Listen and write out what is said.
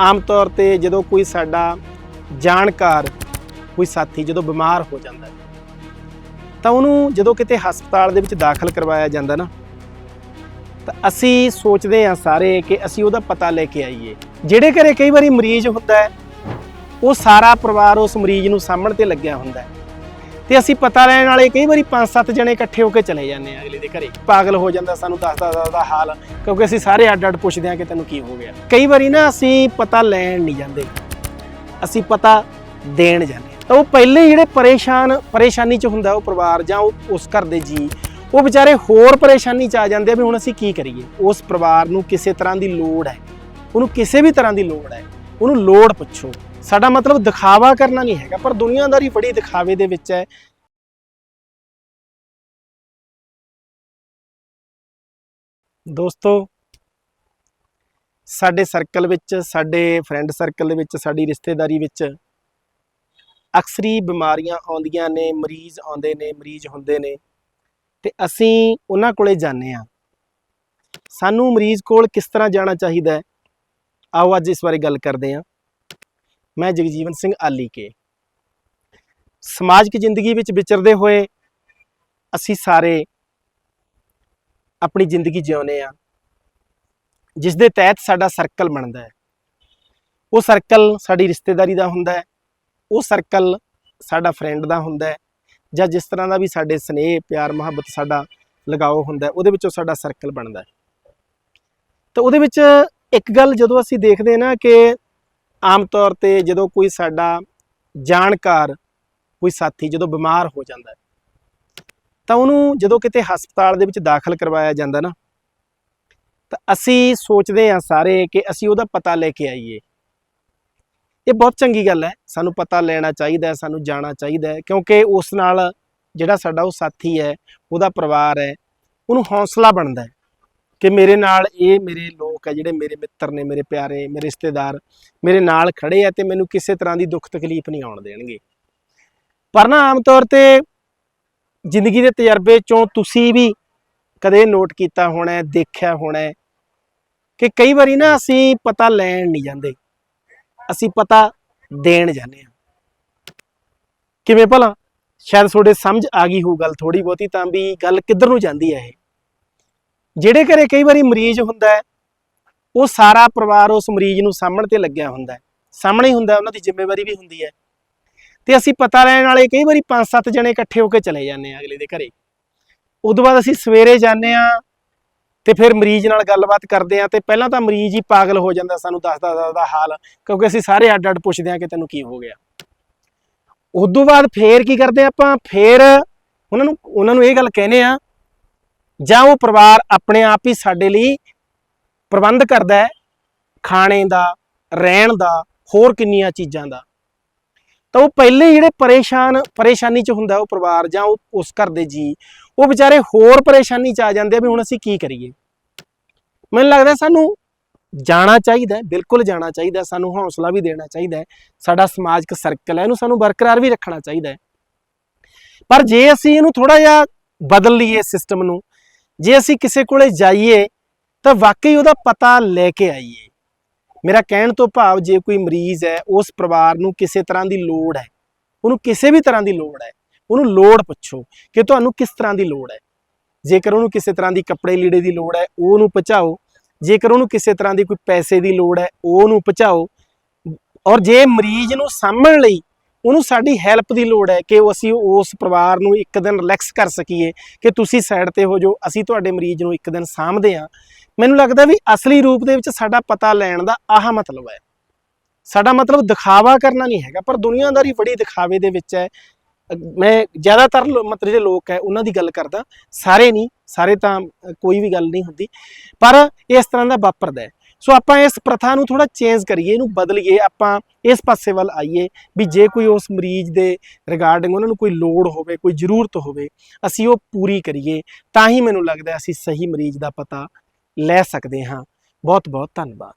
ਆਮ ਤੌਰ ਤੇ ਜਦੋਂ ਕੋਈ ਸਾਡਾ ਜਾਣਕਾਰ ਕੋਈ ਸਾਥੀ ਜਦੋਂ ਬਿਮਾਰ ਹੋ ਜਾਂਦਾ ਹੈ, ਤਾਂ ਉਹਨੂੰ ਜਦੋਂ ਕਿਤੇ ਹਸਪਤਾਲ ਦੇ ਵਿੱਚ ਦਾਖਲ ਕਰਵਾਇਆ ਜਾਂਦਾ ਨਾ ਤਾਂ ਅਸੀਂ ਸੋਚਦੇ ਹਾਂ ਸਾਰੇ ਕਿ ਅਸੀਂ ਉਹਦਾ ਪਤਾ ਲੈ ਕੇ ਆਈਏ। ਜਿਹੜੇ ਘਰੇ ਕਈ ਵਾਰੀ ਮਰੀਜ਼ ਹੁੰਦਾ ਹੈ ਉਹ ਸਾਰਾ ਪਰਿਵਾਰ ਉਸ ਮਰੀਜ਼ ਨੂੰ ਸਾਂਭਣ ਤੇ ਲੱਗਿਆ ਹੁੰਦਾ ਹੈ। ਤੇ ਅਸੀਂ ਪਤਾ ਲੈਣ ਵਾਲੇ ਕਈ ਵਾਰੀ 5-7 ਜਣੇ ਇਕੱਠੇ ਹੋ ਕੇ ਚਲੇ ਜਾਂਦੇ ਆ ਅਗਲੇ ਦੇ ਘਰੇ। ਪਾਗਲ ਹੋ ਜਾਂਦਾ ਸਾਨੂੰ ਦੱਸਦਾ ਦੱਸਦਾ ਹਾਲ, ਕਿਉਂਕਿ ਅਸੀਂ ਸਾਰੇ ਅੱਡ ਅੱਡ ਪੁੱਛਦੇ ਆ ਕਿ ਤੈਨੂੰ ਕੀ ਹੋ ਗਿਆ। ਕਈ ਵਾਰੀ ਨਾ ਅਸੀਂ ਪਤਾ ਲੈਣ ਨਹੀਂ ਜਾਂਦੇ। ਅਸੀਂ ਪਤਾ ਦੇਣ ਜਾਂਦੇ ਤਾਂ ਉਹ ਪਹਿਲੇ ਜਿਹੜੇ ਪਰੇਸ਼ਾਨ ਪਰੇਸ਼ਾਨੀ ਚ ਹੁੰਦਾ ਉਹ ਪਰਿਵਾਰ ਜਾਂ ਉਹ ਉਸ ਘਰ ਦੇ ਜੀ ਉਹ ਵਿਚਾਰੇ ਹੋਰ ਪਰੇਸ਼ਾਨੀ ਚ ਆ ਜਾਂਦੇ ਆ ਵੀ ਹੁਣ ਅਸੀਂ ਕੀ ਕਰੀਏ। ਉਸ ਪਰਿਵਾਰ ਨੂੰ ਕਿਸੇ ਤਰ੍ਹਾਂ ਦੀ ਲੋੜ ਹੈ। ਉਹਨੂੰ ਕਿਸੇ ਵੀ ਤਰ੍ਹਾਂ ਦੀ ਲੋੜ ਹੈ। ਉਹਨੂੰ ਲੋੜ ਪੁੱਛੋ। ਸਾਡਾ ਮਤਲਬ ਦਿਖਾਵਾ ਕਰਨਾ ਨਹੀਂ ਹੈਗਾ, ਪਰ ਦੁਨੀਆਦਾਰੀ ਬੜੀ ਦਿਖਾਵੇ ਦੇ ਵਿੱਚ ਹੈ। ਦੋਸਤੋ, ਸਾਡੇ ਸਰਕਲ ਵਿੱਚ, ਸਾਡੇ ਫਰੈਂਡ ਸਰਕਲ ਦੇ ਵਿੱਚ, ਸਾਡੀ ਰਿਸ਼ਤੇਦਾਰੀ ਵਿੱਚ ਅਕਸਰੀ ਬਿਮਾਰੀਆਂ ਆਉਂਦੀਆਂ ਨੇ, ਮਰੀਜ਼ ਆਉਂਦੇ ਨੇ, ਮਰੀਜ਼ ਹੁੰਦੇ ਨੇ। ਤੇ ਅਸੀਂ ਉਹਨਾਂ ਕੋਲੇ ਜਾਂਦੇ ਆ ਸਾਨੂੰ ਮਰੀਜ਼ ਕੋਲ ਕਿਸ ਤਰ੍ਹਾਂ ਜਾਣਾ ਚਾਹੀਦਾ ਹੈ? ਆਓ ਅੱਜ ਇਸ ਬਾਰੇ ਗੱਲ ਕਰਦੇ ਹਾਂ। ਮੈਂ ਜਗਜੀਵਨ ਸਿੰਘ ਆਲੀ ਕੇ। ਸਮਾਜਿਕ ਜ਼ਿੰਦਗੀ ਵਿੱਚ ਵਿਚਰਦੇ ਹੋਏ ਅਸੀਂ ਸਾਰੇ ਆਪਣੀ ਜ਼ਿੰਦਗੀ ਜਿਉਂਦੇ ਆ ਜਿਸ ਦੇ ਤਹਿਤ ਸਾਡਾ ਸਰਕਲ ਬਣਦਾ ਹੈ। ਉਹ ਸਰਕਲ ਸਾਡੀ ਰਿਸ਼ਤੇਦਾਰੀ ਦਾ ਹੁੰਦਾ ਹੈ। ਉਹ ਸਰਕਲ ਸਾਡਾ ਫਰੈਂਡ ਦਾ ਹੁੰਦਾ ਹੈ। ਜਾਂ ਜਿਸ ਤਰ੍ਹਾਂ ਦਾ ਵੀ ਸਾਡੇ ਸਨੇਹ, ਪਿਆਰ, ਮੁਹੱਬਤ ਸਾਡਾ ਲਗਾਓ ਹੁੰਦਾ ਹੈ, ਉਹਦੇ ਵਿੱਚੋਂ ਸਾਡਾ ਸਰਕਲ ਬਣਦਾ ਹੈ। ਤਾਂ ਉਹਦੇ ਵਿੱਚ ਇੱਕ ਗੱਲ ਜਦੋਂ ਅਸੀਂ ਦੇਖਦੇ ਹਾਂ ਨਾ ਕਿ ਆਮ ਤੌਰ ਤੇ ਜਦੋਂ ਕੋਈ ਸਾਡਾ ਜਾਣਕਾਰ, ਕੋਈ ਸਾਥੀ ਜਦੋਂ ਬਿਮਾਰ ਹੋ ਜਾਂਦਾ ਤਾਂ ਉਹਨੂੰ ਜਦੋਂ ਕਿਤੇ ਹਸਪਤਾਲ ਦੇ ਵਿੱਚ ਦਾਖਲ ਕਰਵਾਇਆ ਜਾਂਦਾ ਨਾ, ਤਾਂ ਅਸੀਂ ਸੋਚਦੇ ਹਾਂ ਸਾਰੇ ਕਿ ਅਸੀਂ ਉਹਦਾ ਪਤਾ ਲੈ ਕੇ ਆਈਏ। ਇਹ ਬਹੁਤ ਚੰਗੀ ਗੱਲ ਹੈ, ਸਾਨੂੰ ਪਤਾ ਲੈਣਾ ਚਾਹੀਦਾ ਸਾਨੂੰ ਜਾਣਾ ਚਾਹੀਦਾ ਹੈ, ਕਿਉਂਕਿ ਉਸ ਨਾਲ ਜਿਹੜਾ ਸਾਡਾ ਉਹ ਸਾਥੀ ਹੈ, ਉਹਦਾ ਪਰਿਵਾਰ ਹੈ, ਉਹਨੂੰ ਹੌਸਲਾ ਬਣਦਾ ਹੈ ਕਿ ਮੇਰੇ ਨਾਲ ਇਹ ਮੇਰੇ ਲੋਕ ਹੈ ਜਿਹੜੇ ਮੇਰੇ ਮਿੱਤਰ ਨੇ, ਮੇਰੇ ਪਿਆਰੇ, ਮੇਰੇ ਰਿਸ਼ਤੇਦਾਰ, ਮੇਰੇ ਨਾਲ ਖੜੇ ਆ ਤੇ ਮੈਨੂੰ ਕਿਸੇ ਤਰ੍ਹਾਂ ਦੀ ਦੁੱਖ ਤਕਲੀਫ ਨਹੀਂ ਆਉਣ ਦੇਣਗੇ। ਪਰ ਨਾ ਆਮ ਤੌਰ ਤੇ ਜ਼ਿੰਦਗੀ ਦੇ ਤਜਰਬੇ ਚੋਂ ਤੁਸੀਂ ਵੀ ਕਦੇ ਨੋਟ ਕੀਤਾ ਹੋਣਾ ਦੇਖਿਆ ਹੋਣਾ ਕਿ ਕਈ ਵਾਰੀ ਨਾ ਅਸੀਂ ਪਤਾ ਲੈਣ ਨਹੀਂ ਜਾਂਦੇ। ਅਸੀਂ ਪਤਾ ਦੇਣ ਜਾਂਦੇ ਹਾਂ। ਕਿਵੇਂ ਭਲਾ? ਸ਼ਾਇਦ ਤੁਹਾਡੇ ਸਮਝ ਆ ਗਈ ਹੋਊ ਗੱਲ ਥੋੜੀ ਬਹੁਤੀ ਤਾਂ ਵੀ ਗੱਲ ਕਿੱਧਰ ਨੂੰ ਜਾਂਦੀ ਹੈ ਇਹ? ਜਿਹੜੇ ਘਰੇ ਕਈ ਵਾਰੀ ਮਰੀਜ਼ ਹੁੰਦਾ ਹੈ ਉਹ ਸਾਰਾ ਪਰਿਵਾਰ ਉਸ ਮਰੀਜ਼ ਨੂੰ ਸਾਹਮਣੇ ਤੇ ਲੱਗਿਆ ਹੁੰਦਾ ਹੈ। ਸਾਹਮਣੇ ਹੀ ਹੁੰਦਾ ਉਹਨਾਂ ਦੀ ਜ਼ਿੰਮੇਵਾਰੀ ਵੀ ਹੁੰਦੀ ਹੈ। ਤੇ ਅਸੀਂ ਪਤਾ ਲੈਣ ਵਾਲੇ ਕਈ ਵਾਰੀ 5-7 ਜਣੇ ਇਕੱਠੇ ਹੋ ਕੇ ਚਲੇ ਜਾਂਦੇ ਆ ਅਗਲੇ ਦੇ ਘਰੇ। ਉਦੋਂ ਬਾਅਦ ਅਸੀਂ ਸਵੇਰੇ ਜਾਂਦੇ ਆ ਤੇ ਫਿਰ ਮਰੀਜ਼ ਨਾਲ ਗੱਲਬਾਤ ਕਰਦੇ ਆ ਤੇ ਪਹਿਲਾਂ ਤਾਂ ਮਰੀਜ਼ ਹੀ ਪਾਗਲ ਹੋ ਜਾਂਦਾ ਸਾਨੂੰ ਦੱਸਦਾ ਦੱਸਦਾ ਹਾਲ, ਕਿਉਂਕਿ ਅਸੀਂ ਸਾਰੇ ਅੱਡ ਅੱਡ ਪੁੱਛਦੇ ਆ ਕਿ ਤੈਨੂੰ ਕੀ ਹੋ ਗਿਆ। ਉਦੋਂ ਬਾਅਦ ਫੇਰ ਕੀ ਕਰਦੇ ਆ ਆਪਾਂ? ਫੇਰ ਉਹਨਾਂ ਨੂੰ ਉਹਨਾਂ ਨੂੰ ਇਹ ਗੱਲ ਕਹਿੰਦੇ ਆ ਜਾਂ ਉਹ ਪਰਿਵਾਰ ਆਪਣੇ ਆਪ ਹੀ ਸਾਡੇ ਲਈ ਪ੍ਰਬੰਧ ਕਰਦਾ ਹੈ ਖਾਣੇ ਦਾ, ਰਹਿਣ ਦਾ, ਹੋਰ ਕਿੰਨੀਆਂ ਚੀਜ਼ਾਂ ਦਾ। ਤਾਂ ਉਹ ਪਹਿਲੇ ਜਿਹੜੇ ਪਰੇਸ਼ਾਨ, ਪਰੇਸ਼ਾਨੀ ਚ ਹੁੰਦਾ ਉਹ ਪਰਿਵਾਰ ਜਾਂ ਉਹ ਉਸ ਘਰ ਦੇ ਜੀ ਉਹ ਵਿਚਾਰੇ ਹੋਰ ਪਰੇਸ਼ਾਨੀ ਚ ਆ ਜਾਂਦੇ ਆ ਵੀ ਹੁਣ ਅਸੀਂ ਕੀ ਕਰੀਏ। ਮੈਨੂੰ ਲੱਗਦਾ ਸਾਨੂੰ ਜਾਣਾ ਚਾਹੀਦਾ ਬਿਲਕੁਲ ਜਾਣਾ ਚਾਹੀਦਾ ਸਾਨੂੰ ਹੌਸਲਾ ਵੀ ਦੇਣਾ ਚਾਹੀਦਾ ਸਾਡਾ ਸਮਾਜਿਕ ਸਰਕਲ ਹੈ, ਇਹਨੂੰ ਸਾਨੂੰ ਬਰਕਰਾਰ ਵੀ ਰੱਖਣਾ ਚਾਹੀਦਾ ਪਰ ਜੇ ਅਸੀਂ ਇਹਨੂੰ ਥੋੜਾ ਜਿਹਾ ਬਦਲ ਲਈਏ ਸਿਸਟਮ ਨੂੰ, ਜੇ ਅਸੀਂ ਕਿਸੇ ਕੋਲੇ ਜਾਈਏ ਤਾਂ ਵਾਕਈ ਉਹਦਾ ਪਤਾ ਲੈ ਕੇ ਆਈਏ। ਮੇਰਾ ਕਹਿਣ ਤੋਂ ਭਾਵ ਜੇ ਕੋਈ ਮਰੀਜ਼ ਹੈ, ਉਸ ਪਰਿਵਾਰ ਨੂੰ ਕਿਸੇ ਤਰ੍ਹਾਂ ਦੀ ਲੋੜ ਹੈ, ਉਹਨੂੰ ਕਿਸੇ ਵੀ ਤਰ੍ਹਾਂ ਦੀ ਲੋੜ ਹੈ, ਉਹਨੂੰ ਲੋੜ ਪੁੱਛੋ ਕਿ ਤੁਹਾਨੂੰ ਕਿਸ ਤਰ੍ਹਾਂ ਦੀ ਲੋੜ ਹੈ। ਜੇਕਰ ਉਹਨੂੰ ਕਿਸੇ ਤਰ੍ਹਾਂ ਦੀ ਕੱਪੜੇ ਲੀੜੇ ਦੀ ਲੋੜ ਹੈ ਉਹ ਉਹਨੂੰ ਪਹੁੰਚਾਓ। ਜੇਕਰ ਉਹਨੂੰ ਕਿਸੇ ਤਰ੍ਹਾਂ ਦੀ ਕੋਈ ਪੈਸੇ ਦੀ ਲੋੜ ਹੈ ਉਹ ਉਹਨੂੰ ਪਹੁੰਚਾਓ। ਔਰ ਜੇ ਮਰੀਜ਼ ਨੂੰ ਸਾਂਭਣ ਲਈ ਉਹਨੂੰ ਸਾਡੀ ਹੈਲਪ ਦੀ ਲੋੜ ਹੈ ਕਿ ਉਹ ਅਸੀਂ ਉਸ ਪਰਿਵਾਰ ਨੂੰ ਇੱਕ ਦਿਨ ਰਿਲੈਕਸ ਕਰ ਸਕੀਏ, ਕਿ ਤੁਸੀਂ ਸਾਈਡ ਤੇ ਹੋ ਜਾਓ, ਅਸੀਂ ਤੁਹਾਡੇ ਮਰੀਜ਼ ਨੂੰ ਇੱਕ ਦਿਨ ਸਾਂਭਦੇ ਹਾਂ। ਮੈਨੂੰ ਲੱਗਦਾ ਵੀ ਅਸਲੀ ਰੂਪ ਦੇ ਵਿੱਚ ਸਾਡਾ ਪਤਾ ਲੈਣ ਦਾ ਆਹ ਮਤਲਬ ਹੈ। ਸਾਡਾ ਮਤਲਬ ਦਿਖਾਵਾ ਕਰਨਾ ਨਹੀਂ ਹੈਗਾ, ਪਰ ਦੁਨੀਆਦਾਰੀ ਬੜੀ ਦਿਖਾਵੇ ਦੇ ਵਿੱਚ ਹੈ। ਮੈਂ ਜ਼ਿਆਦਾਤਰ ਮਤਲਬ ਜਿਹੜੇ ਲੋਕ ਹੈ, ਉਹਨਾਂ ਦੀ ਗੱਲ ਕਰਦਾ, ਸਾਰੇ ਨਹੀਂ, ਸਾਰੇ ਤਾਂ ਕੋਈ ਵੀ ਗੱਲ ਨਹੀਂ ਹੁੰਦੀ, ਪਰ ਇਸ ਤਰ੍ਹਾਂ ਦਾ ਵਾਪਰਦਾ ਹੈ। ਸੋ ਆਪਾਂ ਇਸ ਪ੍ਰਥਾ ਨੂੰ ਥੋੜਾ ਚੇਂਜ ਕਰੀਏ, ਇਹਨੂੰ ਬਦਲੀਏ, ਆਪਾਂ ਇਸ ਪਾਸੇ ਵੱਲ ਆਈਏ ਵੀ ਜੇ ਕੋਈ ਉਸ ਮਰੀਜ਼ ਦੇ ਰਿਗਾਰਡਿੰਗ ਉਹਨਾਂ ਨੂੰ ਕੋਈ ਲੋੜ ਹੋਵੇ, ਕੋਈ ਜ਼ਰੂਰਤ ਹੋਵੇ, ਅਸੀਂ ਉਹ ਪੂਰੀ ਕਰੀਏ, ਤਾਂ ਹੀ ਮੈਨੂੰ ਲੱਗਦਾ ਅਸੀਂ ਸਹੀ ਮਰੀਜ਼ ਦਾ ਪਤਾ ਲੈ ਸਕਦੇ ਹਾਂ। ਬਹੁਤ ਬਹੁਤ ਧੰਨਵਾਦ।